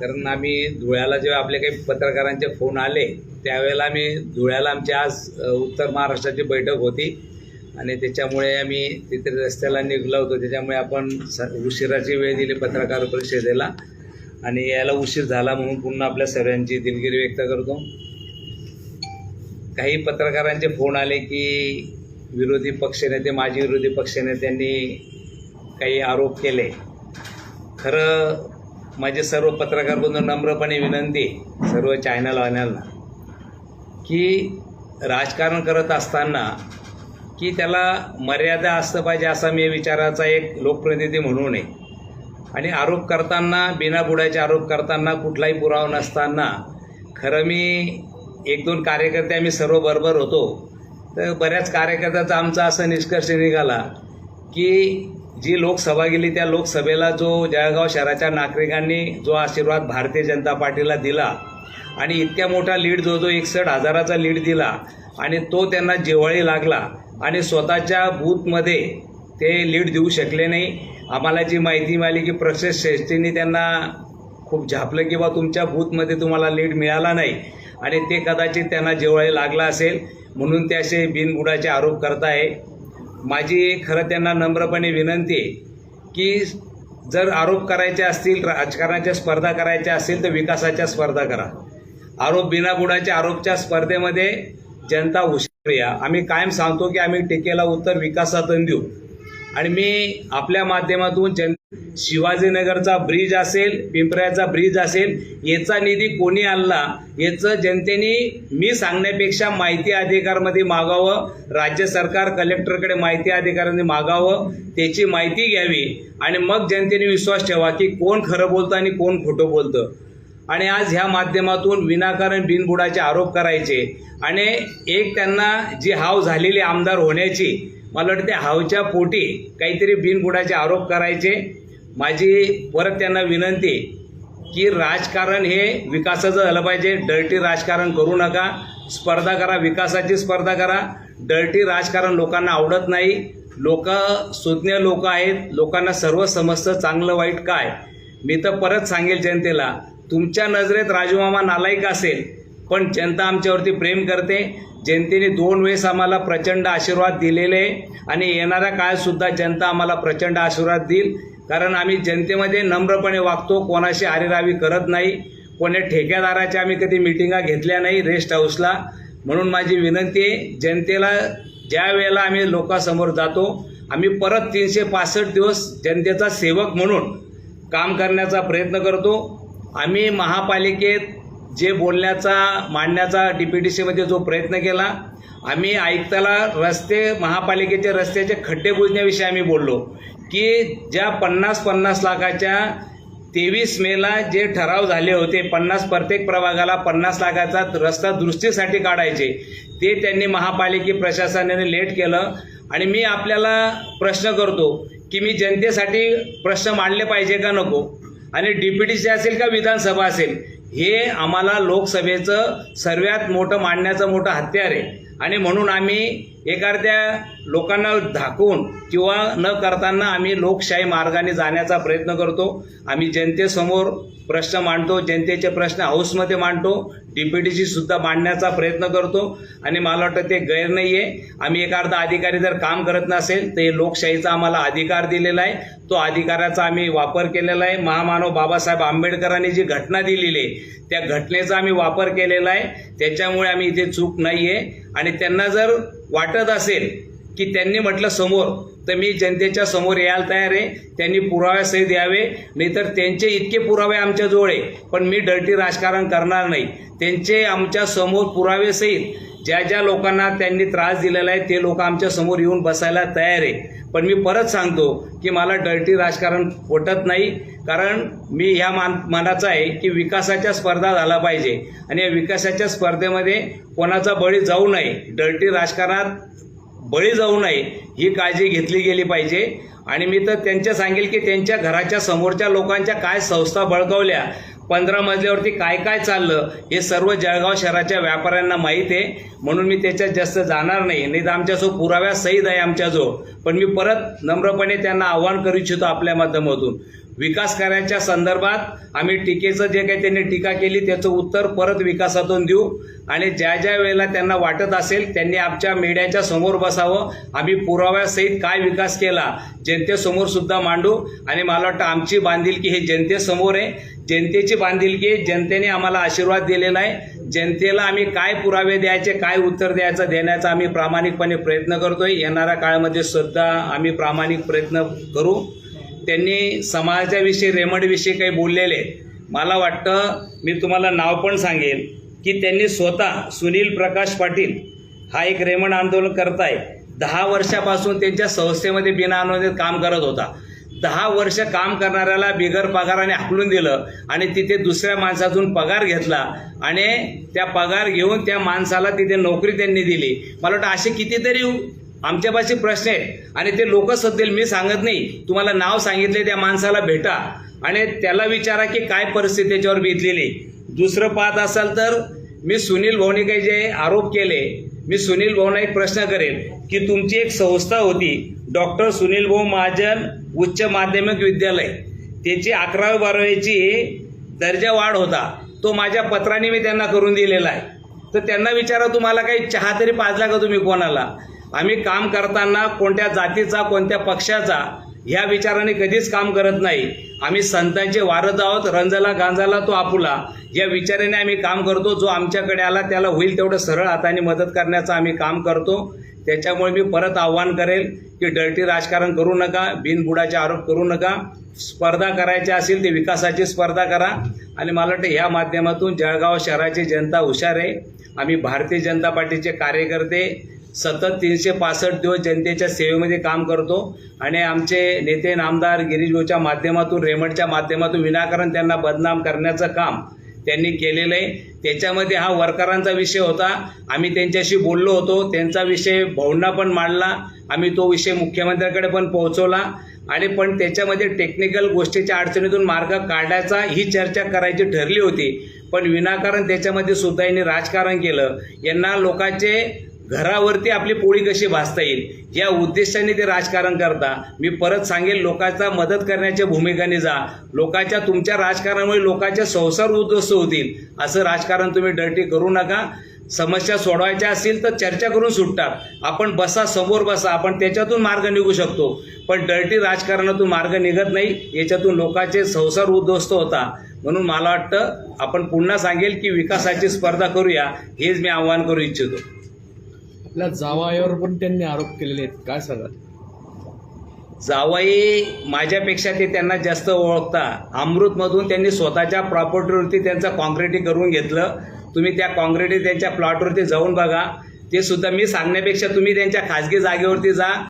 कारण आम्ही धुळ्याला जेव्हा आपले काही पत्रकारांचे फोन आले त्यावेळेला आम्ही धुळ्याला आमची आज उत्तर महाराष्ट्राची बैठक होती. आणि त्याच्यामुळे आम्ही तिथे रस्त्याला निघलो होतो. त्याच्यामुळे आपण स उशिराची वेळ दिली पत्रकार परिषदेला. आणि यायला उशीर झाला म्हणून पुन्हा आपल्या सर्वांची दिलगिरी व्यक्त करतो. काही पत्रकारांचे फोन आले की विरोधी पक्षनेते माजी विरोधी पक्षनेत्यांनी काही आरोप केले. खरं माझे सर्व पत्रकार बंधू नम्रपणे विनंती सर्व चॅनलवाल्यांना की राजकारण करत असताना की त्याला मर्यादा असतं पाहिजे असा मी विचाराचा एक लोकप्रतिनिधी म्हणून आहे. आणि आरोप करताना बिनाबुडाचे आरोप करताना कुठलाही पुरावा नसताना खरं मी एक दोन कार्यकर्ते आम्ही सर्व बरोबर होतो. तर बऱ्याच कार्यकर्त्याचा आमचा असा निष्कर्ष निघाला की जी लोकसभा गेली त्या लोकसभेला जो जळगाव शहराच्या नागरिकांनी जो आशीर्वाद भारतीय जनता पार्टीला दिला आणि इतक्या मोठा लीड जो जो एकसष्ट हजाराचा लीड दिला आणि तो त्यांना जेवळी लागला आणि स्वतःच्या बूथमध्ये ते लीड देऊ शकले नाही आम्हाला जी माहिती मिळाली की प्रक्षेस श्रेष्ठींनी त्यांना खूप झापलं की तुमच्या बूथमध्ये तुम्हाला लीड मिळाला नाही आणि ते कदाचित त्यांना जेवळी लागला असेल म्हणून ते असे बिनबुडाचे आरोप करताय. माझी खरं त्यांना नम्रपणे विनंती आहे की जर आरोप करायचे असतील राजकारणाच्या स्पर्धा करायच्या असतील तर विकासाच्या स्पर्धा करा. आरोप बिनाबुडाच्या आरोपच्या स्पर्धेमध्ये जनता हुशार या आम्ही कायम सांगतो की आम्ही टीकेला उत्तर विकासातून देऊ. आणि मी आपल्या माध्यमातून जन शिवाजीनगरचा ब्रिज असेल पिंपऱ्याचा ब्रिज असेल याचा निधी कोणी आणला याचं जनतेने मी सांगण्यापेक्षा माहिती अधिकारमध्ये मागावं राज्य सरकार कलेक्टरकडे माहिती अधिकारांनी मागावं त्याची माहिती घ्यावी. आणि मग जनतेने विश्वास ठेवा की कोण खरं बोलतं आणि कोण खोटं बोलतं. आणि आज ह्या माध्यमातून विनाकारण बिनबुडाचे आरोप करायचे आणि एक त्यांना जी हाव झालेली आमदार होण्याची मला वाटते हावच्या पोटी काहीतरी बिनबुडाचे आरोप करायचे. माझी परत त्यांना विनंती की राजकारण हे विकासाचं झालं पाहिजे. डर्टी राजकारण करू नका. स्पर्धा करा. विकासाची स्पर्धा करा. डर्टी राजकारण लोकांना आवडत नाही. लोक सुज्ञ लोक आहेत. लोकांना सर्व समजतं चांगलं वाईट काय. मी तर परत सांगेल जनतेला तुमच्या नजरेत राजूमामा नालायक असेल पण जनता आमच्यावरती प्रेम करते. जनतेने दोन वेळेस आम्हाला प्रचंड आशीर्वाद दिलेले आहे आणि येणाऱ्या काळातसुद्धा जनता आम्हाला प्रचंड आशीर्वाद देईल. कारण आम्ही जनतेमध्ये नम्रपणे वागतो कोणाशी आरेरावी करत नाही कोणी ठेकेदाराच्या आम्ही कधी मिटिंगा घेतल्या नाही रेस्ट हाऊसला. म्हणून माझी विनंती आहे जनतेला ज्या वेळेला आम्ही लोकांसमोर जातो आम्ही परत तीनशे पासष्ट दिवस जनतेचा सेवक म्हणून काम करण्याचा प्रयत्न करतो. आम्ही महापालिकेत जे बोलण्याचा मांडण्याचा डी पी टी सीमध्ये जो प्रयत्न केला आम्ही आयुक्ताला रस्ते महापालिकेचे रस्त्याचे खड्डे बुजण्याविषयी आम्ही बोललो की ज्या पन्नास पन्नास लाखाच्या तेवीस मेला जे ठराव झाले होते पन्नास प्रत्येक प्रभागाला पन्नास लाखाचा रस्ता दुरुस्तीसाठी काढायचे ते त्यांनी महापालिके प्रशासनाने लेट केलं. आणि मी आपल्याला प्रश्न करतो की मी जनतेसाठी प्रश्न मांडले पाहिजे का नको? आणि डीपीटीसी असेल का विधानसभा असेल हे आम्हाला लोकसभेचं सर्वात मोठं मांडण्याचं मोठं हत्यार आहे. आणि म्हणून आम्ही एखाद्या लोकांना झाकून किंवा न करताना आम्ही लोकशाही मार्गाने जाण्याचा प्रयत्न करतो. आम्ही जनतेसमोर प्रश्न मांडतो जनतेचे प्रश्न हाऊसमध्ये मांडतो डीपीटीसी सुद्धा मांडण्याचा प्रयत्न करतो. आणि मला वाटतं ते गैर नाही आहे आम्ही एखादा अधिकारी जर काम करत नसेल तर हे लोकशाहीचा आम्हाला अधिकार दिलेला आहे. तो अधिकाराचा आम्ही वापर केलेला आहे. महामानव बाबासाहेब आंबेडकरांनी जी घटना दिलेली आहे त्या घटनेचा आम्ही वापर केलेला आहे. त्याच्यामुळे आम्ही इथे चूक नाही आहे आणि त्यांना जर वाटत असेल की त्यांनी म्हटलं समोर तर मी जनतेच्या समोर यायला तयार आहे. त्यांनी पुराव्यासहित यावे नाहीतर त्यांचे इतके पुरावे आमच्याजवळ आहे. पण मी डर्टी राजकारण करणार नाही. त्यांचे आमच्यासमोर पुरावेसहित ज्या ज्या लोकांना त्यांनी त्रास दिलेला आहे ते लोक आमच्यासमोर येऊन बसायला तयार आहे. पण मी परत सांगतो की मला डर्टी राजकारण पटत नाही. कारण मी ह्या मान मनाचा आहे की विकासाच्या स्पर्धा झाला पाहिजे. आणि या विकासाच्या स्पर्धेमध्ये कोणाचा बळी जाऊ नये. डर्टी राजकारणात बळी जाऊ नये ही काळजी घेतली गेली पाहिजे. आणि मी तर त्यांच्या सांगेल की त्यांच्या घराच्या समोरच्या लोकांच्या काय संस्था बळकवल्या पंधरा मजल्यावरती काय काय चाललं हे सर्व जळगाव शहराच्या व्यापाऱ्यांना माहीत आहे. म्हणून मी त्याच्यात जास्त जाणार नाही. नाही तर आमच्यासोबत पुराव्या सहित आहे आमच्याजवळ. पण मी परत नम्रपणे त्यांना आव्हान करू इच्छितो आपल्या माध्यमातून. विकास कार्याच्या संदर्भात आम्ही टीकेचं जे काही त्यांनी टीका केली त्याचं उत्तर परत विकासातून देऊ. आणि ज्या ज्या वेळेला त्यांना वाटत असेल त्यांनी आमच्या मीडियाच्या समोर बसावं. आम्ही पुराव्यासहित काय विकास केला जनतेसमोर सुद्धा मांडू. आणि मला वाटतं आमची बांधिलकी हे जनतेसमोर आहे. जनतेची बांधिलकी आहे. जनतेने आम्हाला आशीर्वाद दिलेला आहे. जनतेला आम्ही काय पुरावे द्यायचे काय उत्तर द्यायचं देण्याचा आम्ही प्रामाणिकपणे प्रयत्न करतोय. येणाऱ्या काळामध्ये सुद्धा आम्ही प्रामाणिक प्रयत्न करू. त्यांनी समाजाविषयी रेमडविषयी काही बोललेले. आहेत. मला वाटतं मी तुम्हाला नाव पण सांगेन की त्यांनी स्वतः सुनील प्रकाश पाटील हा एक रेमंड आंदोलन करताय. दहा वर्षापासून त्यांच्या संस्थेमध्ये बिना अनुदानित काम करत होता. दहा वर्ष काम करणाऱ्याला बिगर पगाराने हाकलून दिलं आणि तिथे दुसऱ्या माणसातून पगार घेतला आणि त्या पगार घेऊन त्या माणसाला तिथे नोकरी त्यांनी दिली. मला वाटतं असे कितीतरी आमच्यापाशी प्रश्न आहेत. आणि ते लोक सध्या मी सांगत नाही. तुम्हाला नाव सांगितले त्या माणसाला भेटा. आणि त्याला विचारा की काय परिस्थिती त्याच्यावर बेतलेली दुसरं पाहत असाल तर मी सुनील भाऊने जे आरोप केले मी सुनील भाऊना एक प्रश्न करेन की तुमची एक संस्था होती डॉक्टर सुनील भाऊ महाजन उच्च माध्यमिक विद्यालय. त्याची अकरावी बारावीची दर्जा वाढ होता. तो माझ्या पत्राने मी त्यांना करून दिलेला आहे. तर त्यांना विचारा तुम्हाला काही चहा तरी पाजला का तुम्ही कोणाला? आम्ही काम करताना कोणत्या जातीचा कोणत्या पक्षाचा ह्या विचाराने कधीच काम करत नाही. आम्ही संतांचे वारत आहोत रंजला गांजाला तो आपुला. या विचाराने आम्ही काम करतो जो आमच्याकडे आला त्याला होईल तेवढं सरळ हाताने मदत करण्याचं आम्ही काम करतो. त्याच्यामुळे मी परत आव्हान करेल की डर्टी राजकारण करू नका बिनबुडाचे आरोप करू नका. स्पर्धा करायची असेल ते विकासाची स्पर्धा करा. आणि मला वाटतं ह्या माध्यमातून जळगाव शहराची जनता हुशार आहे. आम्ही भारतीय जनता पार्टीचे कार्यकर्ते सतत तीनशे पासष्ट दिवस जनतेच्या सेवेमध्ये काम करतो आणि आमचे नेते नामदार गिरीश भाऊच्या माध्यमातून रेमंडच्या माध्यमातून विनाकारण त्यांना बदनाम करण्याचं काम त्यांनी केलेलं आहे. त्याच्यामध्ये हा वर्करांचा विषय होता. आम्ही त्यांच्याशी बोललो होतो. त्यांचा विषय भाऊंना पण मांडला. आम्ही तो विषय मुख्यमंत्र्यांकडे पण पोहोचवला. आणि पण त्याच्यामध्ये टेक्निकल गोष्टीच्या अडचणीतून मार्ग काढायचा ही चर्चा करायची ठरली होती. पण विनाकारण त्याच्यामध्ये सुद्धा यांनी राजकारण केलं. यांना लोकांचे घरावरती आपली पोळी कशी भासता येईल? या उद्देशाने ते राजकारण करता. मी परत सांगेल लोकांचा मदत करण्याच्या भूमिकाने जा. लोकांच्या तुमच्या राजकारणामुळे लोकांचे संसार उद्ध्वस्त होतील. असं राजकारण तुम्ही डर्टी करू नका. समस्या सोडवायच्या असतील तर चर्चा करून सुटतात. आपण बसा समोर बसा. आपण त्याच्यातून मार्ग निघू शकतो. पण डर्टी राजकारणातून मार्ग निघत नाही. याच्यातून लोकांचे संसार उद्ध्वस्त होता. म्हणून मला वाटतं आपण पुन्हा सांगेल की विकासाची स्पर्धा करूया. हेच मी आव्हान करू इच्छितो. आपल्या जावायावर पण त्यांनी आरोप केलेले आहेत. काय सांगाल? जावाई माझ्यापेक्षा ते त्यांना जास्त ओळखता. अमृतमधून त्यांनी स्वतःच्या प्रॉपर्टीवरती त्यांचं कॉन्क्रिटी करून घेतलं. तुम्ही त्या कॉन्क्रिटी त्यांच्या प्लॉटवरती जाऊन बघा. ते सुद्धा मी सांगण्यापेक्षा तुम्ही त्यांच्या खाजगी जागेवरती जा.